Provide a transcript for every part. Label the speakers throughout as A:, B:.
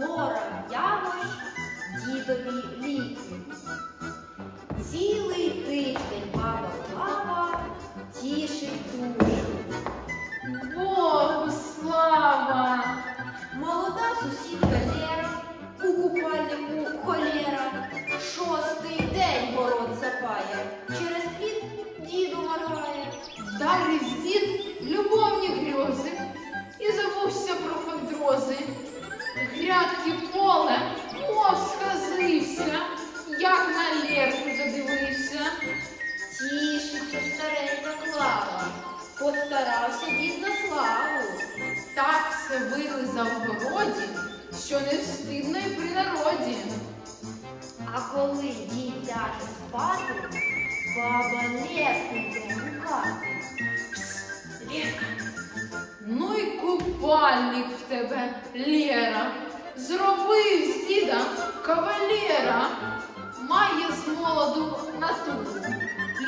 A: Лора Янош, дідові ліки. Цілий тиждень баба Клава тішить душу.
B: Богу слава!
A: Молода сусідка Лера Постарався дід на славу.
B: Так все вилизав в городі, що не встидно й при народі.
A: А коли дід ляже спати, баба Лерку йде гукати.
B: Ну й купальник в тебе, Лєра, зробив з діда кавалєра, має з молоду натуру,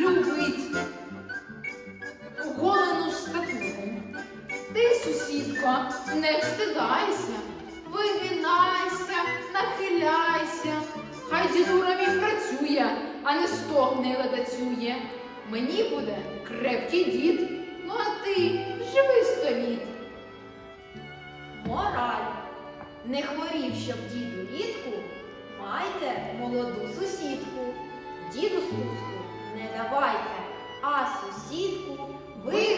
B: любить сусідко, не встидайся, вигинайся, нахиляйся, хай дідура мій працює, а не стогне й ледацює. Мені буде крепкий дід, ну а ти живи сто літ.
A: мораль. Не хворів, щоб діду рідку, майте молоду сусідку. Діду спуску не давайте, а сусідку
B: Вихваляйте!